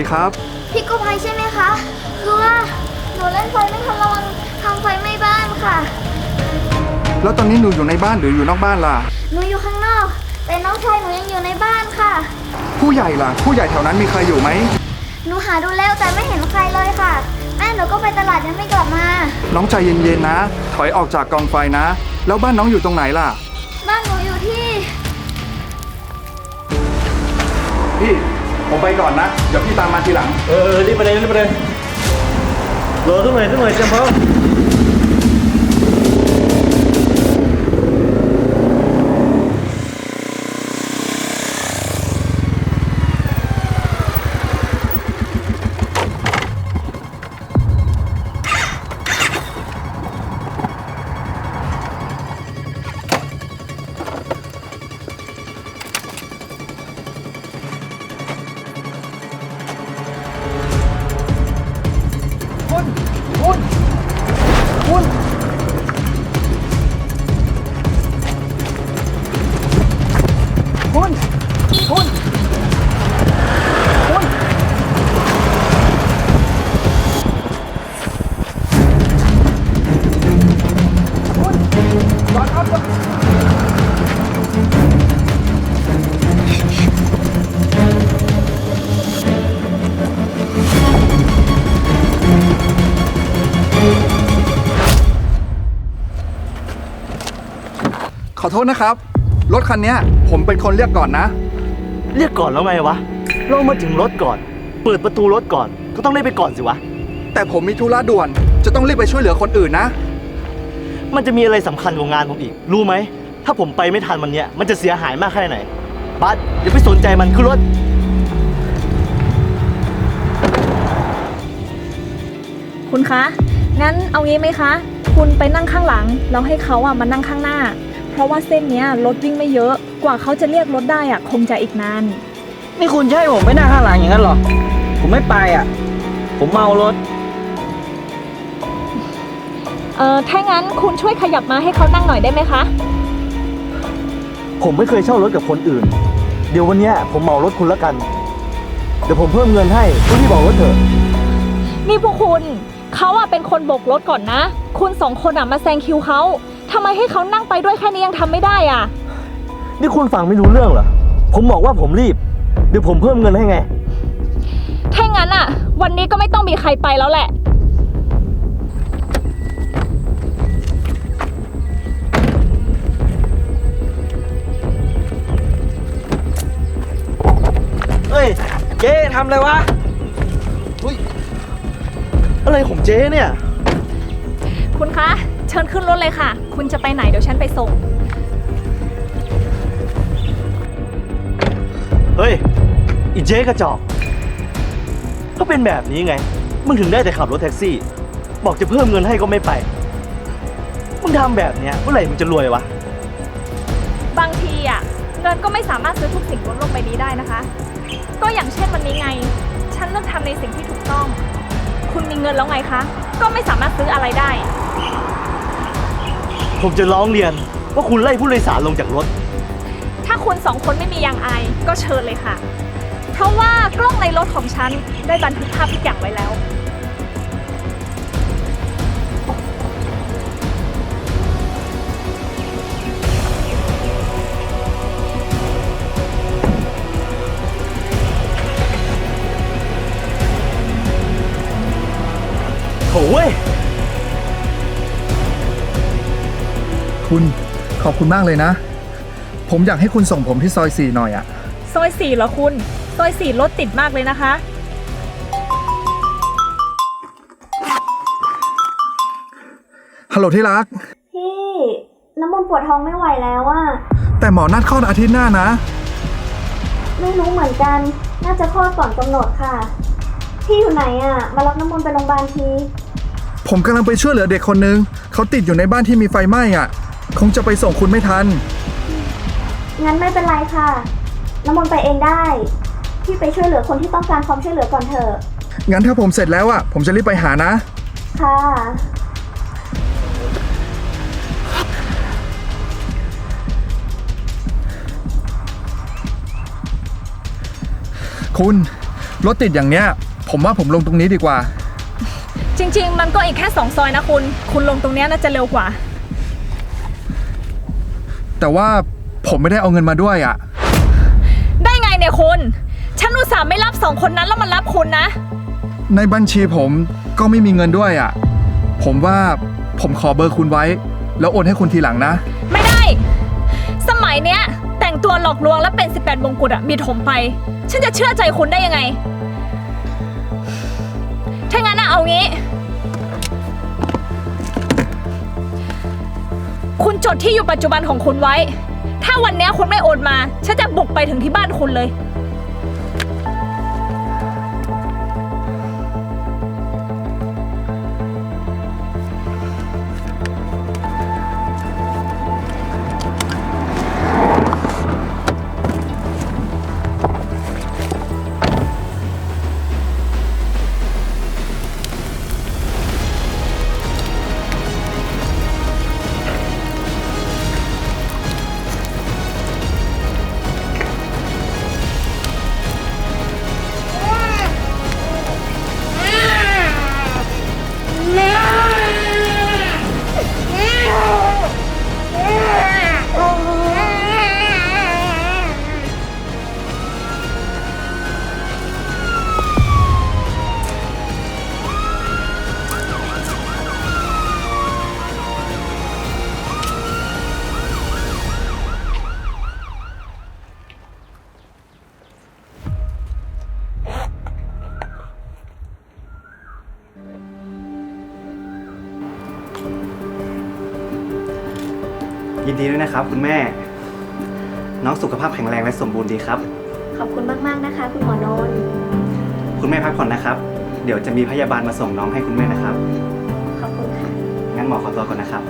วัสดีครับ พี่กู้ภัยใช่ไหมคะ คือว่าหนูเล่นไฟไม่ทันระวังทำไฟไหม้บ้านค่ะ แล้วตอนนี้หนูอยู่ในบ้านหรืออยู่นอกบ้านล่ะ หนูอยู่ข้างนอก แต่น้องชายหนูยังอยู่ในบ้านค่ะ ผู้ใหญ่ล่ะ ผู้ใหญ่แถวนั้นมีใครอยู่ไหม หนูหาดูแล้วแต่ไม่เห็นใครเลยค่ะ แม่หนูก็ไปตลาดยังไม่กลับมา น้องใจเย็นๆนะ ถอยออกจากกองไฟนะ แล้วบ้านน้องอยู่ตรงไหนล่ะ บ้านหนูอยู่ที่ พี่ ผมไปก่อนนะ เดี๋ยวพี่ตามมาทีหลัง เออรีบไปเลยรีบไปเลยรอทุกหน่อยสักหน่อยเตรียมพร้อม โทษนะครับ รถคันเนี้ยผมเป็นคนเรียกก่อนนะ เรียกก่อนแล้วไงวะ เรามาถึงรถก่อน เปิดประตูรถก่อน ก็ต้องได้ไปก่อนสิวะ แต่ผมมีธุระด่วน จะต้องรีบไปช่วยเหลือคนอื่นนะ มันจะมีอะไรสำคัญกว่างานผมอีก รู้ไหม ถ้าผมไปไม่ทันวันเนี้ยมันจะเสียหายมากแค่ไหนบัสอย่าไปสนใจมันคือรถ คุณคะ งั้นเอางี้ไหมคะ คุณไปนั่งข้างหลัง แล้วให้เขาอะมานั่งข้างหน้า เพราะว่าเส้นเนี้ยรถวิ่งไม่เยอะ กว่าเขาจะเรียกรถได้อะคงจะอีกนาน นี่คุณจะให้ผมไปนั่งข้างหลังอย่างนั้นเหรอ ผมไม่ไปอะ ผมเมารถ เออถ้างั้นคุณช่วยขยับมาให้เขานั่งหน่อยได้ไหมคะ ผมไม่เคยเช่ารถกับคนอื่น เดี๋ยววันเนี้ยผมเหมารถคุณแล้วกัน เดี๋ยวผมเพิ่มเงินให้คุณรีบบอกรถเถอะ นี่พวกคุณเขาอะเป็นคนโบกรถก่อนนะ คุณสองคนอะมาแซงคิวเขา ทำไมให้เขานั่งไปด้วยแค่นี้ยังทำไม่ได้อะ นี่คุณฟังไม่รู้เรื่องเหรอ ผมบอกว่าผมรีบ เดี๋ยวผมเพิ่มเงินให้ไง ถ้างั้นอะ วันนี้ก็ไม่ต้องมีใครไปแล้วแหละเฮ้ย เจ๊ทำอะไรวะอะไรของเจ๊เนี่ย คุณคะ เชิญขึ้นรถเลยค่ะ คุณจะไปไหนเดี๋ยวฉันไปส่ง เฮ้ย อีเจ๊กระจอก ก็เป็นแบบนี้ไง มึงถึงได้แต่ขับรถแท็กซี่ บอกจะเพิ่มเงินให้ก็ไม่ไป มึงทำแบบเนี้ยเมื่อไหร่มึงจะรวยวะ บางทีอะเงินก็ไม่สามารถซื้อทุกสิ่งบนโลกใบนี้ได้นะคะ ก็อย่างเช่นวันนี้ไง ฉันเลือกทำในสิ่งที่ถูกต้อง คุณมีเงินแล้วไงคะ ก็ไม่สามารถซื้ออะไรได้ ผมจะร้องเรียนว่าคุณไล่ผู้โดยสารลงจากรถ ถ้าคุณสองคนไม่มียางอายก็เชิญเลยค่ะ เพราะว่ากล้องในรถของฉันได้บันทึกภาพทุกอย่างไว้แล้ว คุณขอบคุณมากเลยนะ ผมอยากให้คุณส่งผมที่ซอยสี่หน่อยอะซอยสี่เหรอคุณ ซอยสี่รถติดมากเลยนะคะ ฮัลโหลที่รัก พี่น้ำมันต์ปวดท้องไม่ไหวแล้วอะแต่หมอนัดคลอดอาทิตย์หน้านะ ไม่รู้เหมือนกัน น่าจะคลอดก่อนกำหนดค่ะ พี่อยู่ไหนอะมารับน้ำมนต์ไปโรงพยาบาลที ผมกำลังไปช่วยเหลือเด็กคนนึง เขาติดอยู่ในบ้านที่มีไฟไหม้อะ คงจะไปส่งคุณไม่ทัน งั้นไม่เป็นไรค่ะ น้ำมนต์ไปเองได้ พี่ไปช่วยเหลือคนที่ต้องการความช่วยเหลือก่อนเถอะ งั้นถ้าผมเสร็จแล้วอะผมจะรีบไปหานะ ค่ะ คุณ รถติดอย่างเนี้ย ผมว่าผมลงตรงนี้ดีกว่า จริง ๆ มันก็อีกแค่สองซอยนะคุณ คุณลงตรงเนี้ยน่าจะเร็วกว่า แต่ว่าผมไม่ได้เอาเงินมาด้วยอะได้ไงเนี่ยคุณ ฉันอุตส่าห์ไม่รับสองคนนั้นแล้วมันรับคุณนะ ในบัญชีผมก็ไม่มีเงินด้วยอะผมว่าผมขอเบอร์คุณไว้ แล้วโอนให้คุณทีหลังนะ ไม่ได้ สมัยเนี้ย แต่งตัวหลอกลวงแล้วเป็น 18มงกุฎอะมีถมไป ฉันจะเชื่อใจคุณได้ยังไง ถ้างั้นนะเอางี้ จดที่อยู่ปัจจุบันของคุณไว้ ถ้าวันเนี้ยคุณไม่โอนมา ฉันจะบุกไปถึงที่บ้านคุณเลย ยินดีด้วยนะครับ คุณแม่ น้องสุขภาพแข็งแรงและสมบูรณ์ดีครับ ขอบคุณมาก ๆ นะคะ คุณหมอนนท์คุณแม่พักผ่อนนะครับ เดี๋ยวจะมีพยาบาลมาส่งน้องให้คุณแม่นะครับ ขอบคุณค่ะ งั้นหมอขอตัวก่อนนะครับ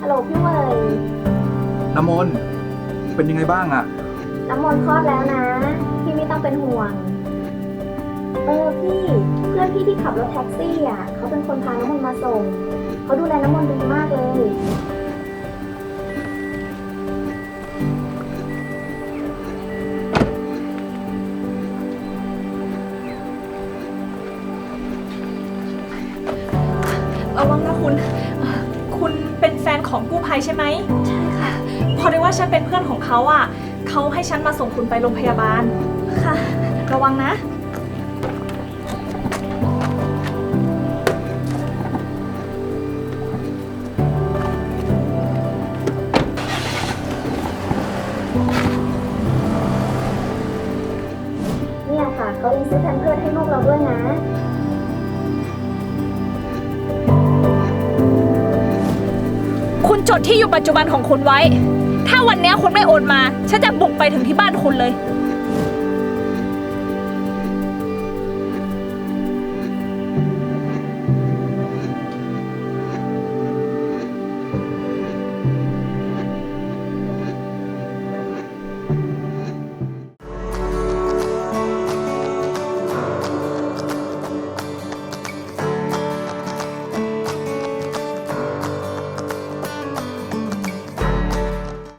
ฮัลโหลพี่เมยน้ำมนต์เป็นยังไงบ้างอะน้ำมนต์คลอดแล้วนะ พี่ไม่ต้องเป็นห่วง เออพี่เพื่อนพี่ที่ขับรถแท็กซี่อะเขาเป็นคนพาน้ำมนต์มาส่งเขาดูแลน้ำมนต์ดีมากเลย ระวังนะคุณเอ่อคุณเป็นแฟนของกู้ภัยใช่ไหม ใช่ค่ะ พอดีว่าฉันเป็นเพื่อนของเขาอะ เขาให้ฉันมาส่งคุณไปโรงพยาบาล ค่ะ ระวังนะ จดที่อยู่ปัจจุบันของคุณไว้ ถ้าวันเนี้ยคุณไม่โอนมา ฉันจะบุกไปถึงที่บ้านคุณเลย